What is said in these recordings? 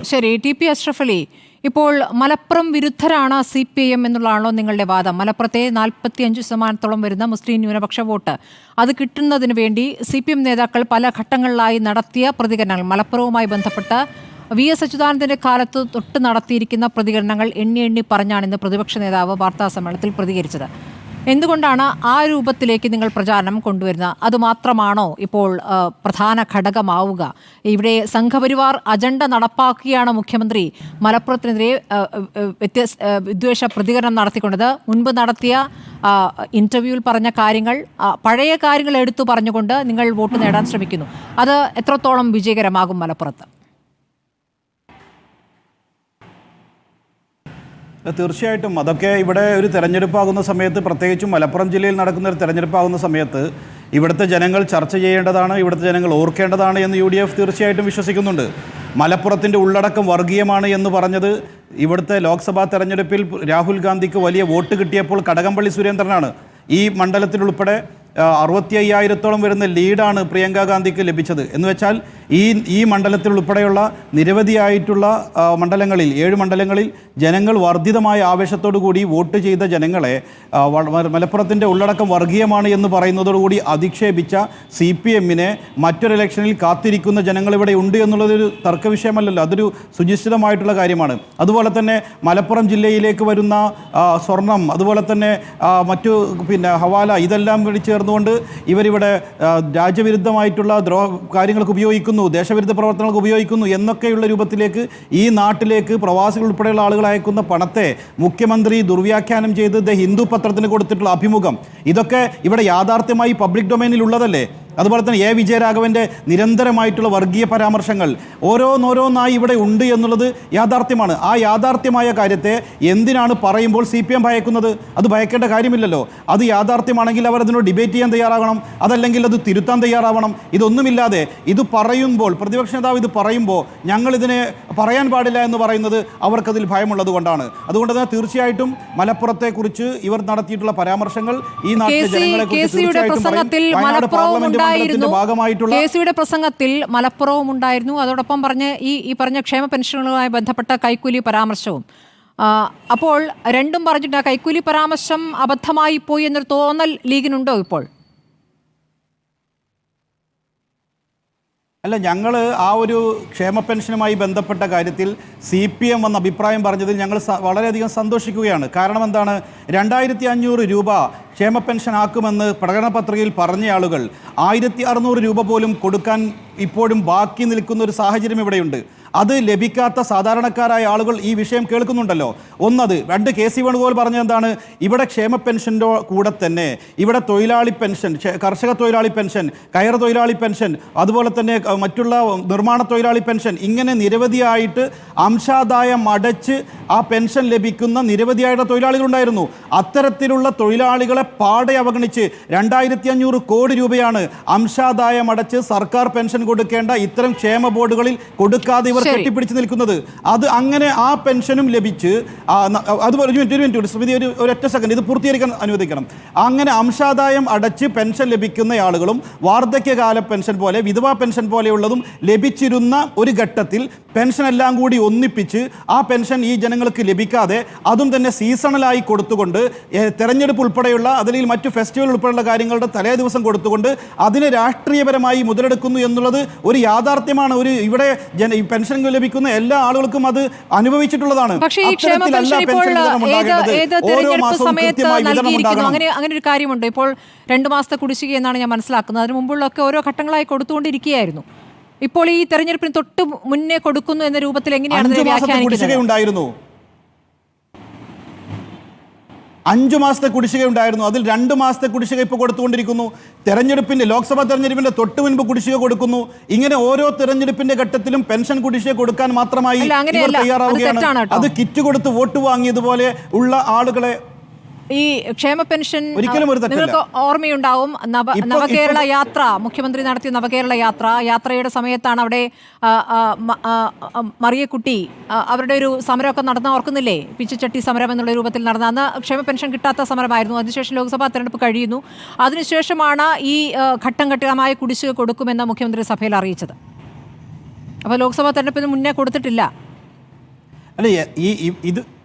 ശരി T P Ashraf Ali ഇപ്പോൾ മലപ്പുറം വിരുദ്ധരാണ് സി പി ഐ എം എന്നുള്ളതാണല്ലോ നിങ്ങളുടെ വാദം. മലപ്പുറത്തെ നാൽപ്പത്തി അഞ്ച് ശതമാനത്തോളം വരുന്ന മുസ്ലിം ന്യൂനപക്ഷ വോട്ട്. അത് കിട്ടുന്നതിന് വേണ്ടി സി പി എം നേതാക്കൾ പല ഘട്ടങ്ങളിലായി നടത്തിയ പ്രതികരണങ്ങൾ. മലപ്പുറവുമായി ബന്ധപ്പെട്ട് വി എസ് അച്യുതാനന്ദന്റെ കാലത്ത് തൊട്ട് നടത്തിയിരിക്കുന്ന പ്രതികരണങ്ങൾ എണ്ണി എണ്ണി പറഞ്ഞാണ് ഇന്ന് പ്രതിപക്ഷ നേതാവ് വാർത്താ സമ്മേളനത്തിൽ പ്രതികരിച്ചത്. എന്തുകൊണ്ടാണ് ആ രൂപത്തിലേക്ക് നിങ്ങൾ പ്രചാരണം കൊണ്ടുവരുന്നത്? അതുമാത്രമാണോ ഇപ്പോൾ പ്രധാന ഘടകമാവുക? ഇവിടെ സംഘപരിവാർ അജണ്ട നടപ്പാക്കുകയാണ് മുഖ്യമന്ത്രി. മലപ്പുറത്തിനെതിരെ വ്യത്യസ്ത വിദ്വേഷ പ്രതികരണം നടത്തിക്കൊണ്ടത്. മുൻപ് നടത്തിയ ഇന്റർവ്യൂവിൽ പറഞ്ഞ കാര്യങ്ങൾ പഴയ കാര്യങ്ങൾ എടുത്തു പറഞ്ഞുകൊണ്ട് നിങ്ങൾ വോട്ട് നേടാൻ ശ്രമിക്കുന്നു. അത് എത്രത്തോളം വിജയകരമാകും മലപ്പുറത്ത്? തീർച്ചയായിട്ടും. അതൊക്കെ ഇവിടെ ഒരു തെരഞ്ഞെടുപ്പാകുന്ന സമയത്ത് പ്രത്യേകിച്ചും മലപ്പുറം ജില്ലയിൽ നടക്കുന്ന ഒരു തെരഞ്ഞെടുപ്പാകുന്ന സമയത്ത് ഇവിടുത്തെ ജനങ്ങൾ ചർച്ച ചെയ്യേണ്ടതാണ് ഇവിടുത്തെ ജനങ്ങൾ ഓർക്കേണ്ടതാണ് എന്ന് യു ഡി എഫ് തീർച്ചയായിട്ടും വിശ്വസിക്കുന്നുണ്ട്. മലപ്പുറത്തിന്റെ ഉള്ളടക്കം വർഗീയമാണ് എന്ന് പറഞ്ഞത് ഇവിടുത്തെ ലോക്സഭാ തെരഞ്ഞെടുപ്പിൽ രാഹുൽ ഗാന്ധിക്ക് വലിയ വോട്ട് കിട്ടിയപ്പോൾ കടകംപള്ളി സുരേന്ദ്രനാണ്. ഈ മണ്ഡലത്തിലുൾപ്പെടെ അറുപത്തി അയ്യായിരത്തോളം വരുന്ന ലീഡാണ് പ്രിയങ്ക ഗാന്ധിക്ക് ലഭിച്ചത്. എന്ന് വെച്ചാൽ ഈ ഈ മണ്ഡലത്തിൽ ഉൾപ്പെടെയുള്ള നിരവധിയായിട്ടുള്ള മണ്ഡലങ്ങളിൽ ഏഴ് മണ്ഡലങ്ങളിൽ ജനങ്ങൾ വർദ്ധിതമായ ആവേശത്തോടു കൂടി വോട്ട് ചെയ്ത ജനങ്ങളെ മലപ്പുറത്തിന്റെ ഉള്ളടക്കം വർഗീയമാണ് എന്ന് പറയുന്നതോടുകൂടി അധിക്ഷേപിച്ച സി പി എമ്മിനെ മറ്റൊരു ഇലക്ഷനിൽ കാത്തിരിക്കുന്ന ജനങ്ങൾ ഇവിടെ ഉണ്ട് എന്നുള്ളതൊരു തർക്ക വിഷയമല്ലല്ലോ അതൊരു സുനിശ്ചിതമായിട്ടുള്ള കാര്യമാണ്. അതുപോലെ തന്നെ മലപ്പുറം ജില്ലയിലേക്ക് വരുന്ന സ്വർണം അതുപോലെ തന്നെ മറ്റു പിന്നെ ഹവാല ഇതെല്ലാം കൂടി ചേർന്നുകൊണ്ട് ഇവരിവിടെ രാജ്യവിരുദ്ധമായിട്ടുള്ള ദ്രോ കാര്യങ്ങൾക്ക് ഉപയോഗിക്കുന്നു ദേശവിരുദ്ധ പ്രവർത്തനങ്ങൾക്ക് ഉപയോഗിക്കുന്നു എന്നൊക്കെയുള്ള രൂപത്തിലേക്ക് ഈ നാട്ടിലേക്ക് പ്രവാസികൾ ഉൾപ്പെടെയുള്ള ആളുകൾ അയക്കുന്ന പണത്തെ മുഖ്യമന്ത്രി ദുർവ്യാഖ്യാനം ചെയ്ത് ദ ഹിന്ദു പത്രത്തിന് കൊടുത്തിട്ടുള്ള അഭിമുഖം. ഇതൊക്കെ ഇവിടെ യാഥാർത്ഥ്യമായി പബ്ലിക് ഡൊമൈനിൽ ഉള്ളതല്ലേ അതുപോലെ തന്നെ എ വിജയരാഘവന്റെ നിരന്തരമായിട്ടുള്ള വർഗീയ പരാമർശങ്ങൾ ഓരോന്നോരോന്നായി ഇവിടെ ഉണ്ട് എന്നുള്ളത് യാഥാർത്ഥ്യമാണ്. ആ യാഥാർത്ഥ്യമായ കാര്യത്തെ എന്തിനാണ് പറയുമ്പോൾ സി പി എം ഭയക്കുന്നത്? അത് ഭയക്കേണ്ട കാര്യമില്ലല്ലോ. അത് യാഥാർത്ഥ്യമാണെങ്കിൽ അവർ അതിനോട് ഡിബേറ്റ് ചെയ്യാൻ തയ്യാറാകണം. അതല്ലെങ്കിൽ അത് തിരുത്താൻ തയ്യാറാവണം. ഇതൊന്നുമില്ലാതെ ഇത് പറയുമ്പോൾ പ്രതിപക്ഷ നേതാവ് ഇത് പറയുമ്പോൾ ഞങ്ങളിതിനെ പറയാൻ പാടില്ല എന്ന് പറയുന്നത് അവർക്കതിൽ ഭയമുള്ളത് കൊണ്ടാണ്. അതുകൊണ്ട് തന്നെ തീർച്ചയായിട്ടും മലപ്പുറത്തെക്കുറിച്ച് ഇവർ നടത്തിയിട്ടുള്ള പരാമർശങ്ങൾ ഈ നാട്ടിലെ ജനങ്ങളെ കുറിച്ച് തീർച്ചയായിട്ടും പറയും. വയനാട് പാർലമെന്റ് ഉണ്ടായിരുന്നു. മണ്ഡലത്തിന്റെ ഭാഗമായിട്ടുള്ള കെ സിയുടെ പ്രസംഗത്തിൽ മലപ്പുറവും ഉണ്ടായിരുന്നു. അതോടൊപ്പം പറഞ്ഞ് ഈ ഈ പറഞ്ഞ ക്ഷേമ പെൻഷനുകളുമായി ബന്ധപ്പെട്ട കൈക്കൂലി പരാമർശവും. അപ്പോൾ രണ്ടും പറഞ്ഞിട്ട് ആ കൈക്കൂലി പരാമർശം അബദ്ധമായി പോയി എന്നൊരു തോന്നൽ ലീഗിനുണ്ടോ ഇപ്പോൾ? അല്ല ഞങ്ങൾ ആ ഒരു ക്ഷേമ പെൻഷനുമായി ബന്ധപ്പെട്ട കാര്യത്തിൽ സി പി എം വന്ന അഭിപ്രായം പറഞ്ഞതിൽ ഞങ്ങൾ വളരെയധികം സന്തോഷിക്കുകയാണ്. കാരണം എന്താണ്? രണ്ടായിരത്തി അഞ്ഞൂറ് രൂപ ക്ഷേമ പെൻഷൻ ആക്കുമെന്ന് പ്രകടന പത്രികയിൽ പറഞ്ഞ ആളുകൾ ആയിരത്തി അറുന്നൂറ് രൂപ പോലും കൊടുക്കാൻ ഇപ്പോഴും ബാക്കി നിൽക്കുന്ന ഒരു സാഹചര്യം ഇവിടെയുണ്ട്. അത് ലഭിക്കാത്ത സാധാരണക്കാരായ ആളുകൾ ഈ വിഷയം കേൾക്കുന്നുണ്ടല്ലോ. ഒന്നത് രണ്ട് കെ സി വേണുഗോപാൽ പറഞ്ഞത് എന്താണ്? ഇവിടെ ക്ഷേമ പെൻഷന്റെ കൂടെ തന്നെ ഇവിടെ തൊഴിലാളി പെൻഷൻ കർഷക തൊഴിലാളി പെൻഷൻ കയർ തൊഴിലാളി പെൻഷൻ അതുപോലെ തന്നെ മറ്റുള്ള നിർമ്മാണ തൊഴിലാളി പെൻഷൻ ഇങ്ങനെ നിരവധിയായിട്ട് അംശാദായം അടച്ച് ആ പെൻഷൻ ലഭിക്കുന്ന നിരവധിയായിട്ട് തൊഴിലാളികളുണ്ടായിരുന്നു. അത്തരത്തിലുള്ള തൊഴിലാളികളെ പാടെ അവഗണിച്ച് രണ്ടായിരത്തി അഞ്ഞൂറ് കോടി രൂപയാണ് അംശാദായം അടച്ച് സർക്കാർ പെൻഷൻ കൊടുക്കേണ്ട ഇത്തരം ക്ഷേമ ബോർഡുകളിൽ കൊടുക്കാതെ ഇവർ. കെട്ടിപ്പിടിച്ച് നിൽക്കുന്നത്. അത് അങ്ങനെ ആ പെൻഷനും ലഭിച്ച് അതുപോലെ ഒരു മിനിറ്റ് ഒരു മിനിറ്റ് സ്മൃതി ഒരു ഒരൊറ്റ സെക്കൻഡ് ഇത് പൂർത്തീകരിക്കാൻ അനുവദിക്കണം. അങ്ങനെ അംശാദായം അടച്ച് പെൻഷൻ ലഭിക്കുന്ന ആളുകളും വാർദ്ധക്യകാല പെൻഷൻ പോലെ വിധവാ പെൻഷൻ പോലെയുള്ളതും ലഭിച്ചിരുന്ന ഒരു ഘട്ടത്തിൽ പെൻഷൻ എല്ലാം കൂടി ഒന്നിപ്പിച്ച് ആ പെൻഷൻ ഈ ജനങ്ങൾക്ക് ലഭിക്കാതെ അതും തന്നെ സീസണലായി കൊടുത്തുകൊണ്ട് തെരഞ്ഞെടുപ്പ് ഉൾപ്പെടെയുള്ള അതിൽ മറ്റു ഫെസ്റ്റിവൽ ഉൾപ്പെടെയുള്ള കാര്യങ്ങളുടെ തലേ ദിവസം കൊടുത്തുകൊണ്ട് അതിനെ രാഷ്ട്രീയപരമായി മുതലെടുക്കുന്നു എന്നുള്ളത് ഒരു യാഥാർത്ഥ്യമാണ്. ഒരു ഇവിടെ ജന ഈ പെൻഷൻ ലഭിക്കുന്ന എല്ലാ ആളുകൾക്കും അത് അനുഭവിച്ചിട്ടുള്ളതാണ്. പക്ഷേ ഈ ക്ഷേമ പെൻഷൻ ഇപ്പോൾ ഏത്. തെരഞ്ഞെടുപ്പ് സമയത്ത് നൽകിയിരിക്കുന്നു? അങ്ങനെ അങ്ങനെ ഒരു കാര്യമുണ്ട്. ഇപ്പോൾ രണ്ട് മാസത്തെ കുടിശ്ശിക എന്നാണ് ഞാൻ മനസ്സിലാക്കുന്നത്. അതിന് മുമ്പുള്ളൊക്കെ ഓരോ ഘട്ടങ്ങളായി കൊടുത്തുകൊണ്ടിരിക്കുകയായിരുന്നു. ഇപ്പോൾ ഈ തെരഞ്ഞെടുപ്പിന് തൊട്ട് മുന്നേ കൊടുക്കുന്നു എന്ന രൂപത്തിൽ എങ്ങനെയാണ് കുടിശ്ശിക ഉണ്ടായിരുന്നു. അഞ്ചു മാസത്തെ കുടിശ്ശിക ഉണ്ടായിരുന്നു. അതിൽ രണ്ട് മാസത്തെ കുടിശ്ശിക ഇപ്പോൾ കൊടുത്തുകൊണ്ടിരിക്കുന്നു. തെരഞ്ഞെടുപ്പിന്റെ ലോക്സഭാ തെരഞ്ഞെടുപ്പിന്റെ തൊട്ടു മുൻപ് കുടിശ്ശിക കൊടുക്കുന്നു. ഇങ്ങനെ ഓരോ തെരഞ്ഞെടുപ്പിന്റെ ഘട്ടത്തിലും പെൻഷൻ കുടിശ്ശിക കൊടുക്കാൻ മാത്രമായി ഇവർ തയ്യാറാവുകയാണ്. അത് കിറ്റ് കൊടുത്ത് വോട്ട് വാങ്ങിയതുപോലെ ഉള്ള ആളുകളെ ഈ ക്ഷേമ പെൻഷൻ. നിങ്ങൾക്ക് ഓർമ്മയുണ്ടാവും. നവ നവകേരള യാത്ര മുഖ്യമന്ത്രി നടത്തിയ നവകേരള യാത്ര യാത്രയുടെ സമയത്താണ് അവിടെ മറിയക്കുട്ടി അവരുടെ ഒരു സമരമൊക്കെ നടന്ന ഓർക്കുന്നില്ലേ? പിച്ചുചട്ടി സമരം എന്നുള്ള രൂപത്തിൽ നടന്ന അന്ന് ക്ഷേമ പെൻഷൻ കിട്ടാത്ത സമരമായിരുന്നു. അതിനുശേഷം ലോക്സഭാ തെരഞ്ഞെടുപ്പ് കഴിയുന്നു. അതിനുശേഷമാണ് ഈ ഘട്ടം ഘട്ടമായ കുടിശ്ശിക കൊടുക്കുമെന്ന് മുഖ്യമന്ത്രി സഭയിൽ അറിയിച്ചത്. അപ്പോൾ ലോക്സഭാ തെരഞ്ഞെടുപ്പിന് മുന്നേ കൊടുത്തിട്ടില്ല. അല്ല ഈ- ഇത്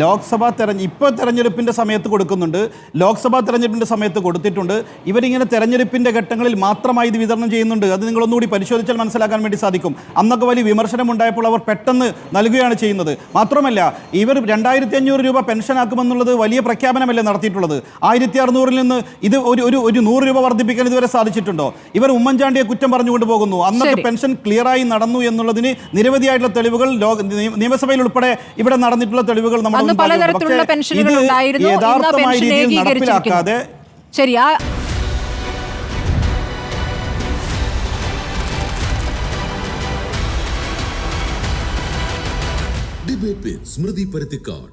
ലോക്സഭാ തെരഞ്ഞ് ഇപ്പോൾ തെരഞ്ഞെടുപ്പിന്റെ സമയത്ത് കൊടുക്കുന്നുണ്ട്. ലോക്സഭാ തെരഞ്ഞെടുപ്പിന്റെ സമയത്ത് കൊടുത്തിട്ടുണ്ട്. ഇവരിങ്ങനെ തെരഞ്ഞെടുപ്പിന്റെ ഘട്ടങ്ങളിൽ മാത്രമായി ഇത് വിതരണം ചെയ്യുന്നുണ്ട്. അത് നിങ്ങളൊന്നുകൂടി പരിശോധിച്ചാൽ മനസ്സിലാക്കാൻ വേണ്ടി സാധിക്കും. അന്നൊക്കെ വലിയ വിമർശനം ഉണ്ടായപ്പോൾ അവർ പെട്ടെന്ന് നൽകുകയാണ് ചെയ്യുന്നത്. മാത്രമല്ല ഇവർ രണ്ടായിരത്തി അഞ്ഞൂറ് രൂപ പെൻഷനാക്കുമെന്നുള്ളത് വലിയ പ്രഖ്യാപനമല്ലേ നടത്തിയിട്ടുള്ളത്? ആയിരത്തി അറുന്നൂറിൽ നിന്ന് ഇത് ഒരു ഒരു ഒരു നൂറ് രൂപ വർദ്ധിപ്പിക്കാൻ ഇതുവരെ സാധിച്ചിട്ടുണ്ടോ? ഇവർ ഉമ്മൻചാണ്ടിയെ കുറ്റം പറഞ്ഞുകൊണ്ട് പോകുന്നു. അന്നൊക്കെ പെൻഷൻ ക്ലിയറായി നടന്നു എന്നുള്ളതിന് നിരവധിയായിട്ടുള്ള തെളിവുകൾ ലോക നിയമസഭയിൽ ഉൾപ്പെടെ ഇവിടെ നടന്നിട്ടുള്ള തെളിവുകൾ നമ്മുടെ അന്ന് പലതരത്തിലുള്ള പെൻഷനുകൾ ഉണ്ടായിരുന്നു. ഇന്ന് പെൻഷൻ ഏകീകരിച്ചിരിക്കുന്നു. നടപ്പിലാക്കാതെ ശരി ആ ഡിബേറ്റ് സ്മൃതി പരുത്തിക്കാട്.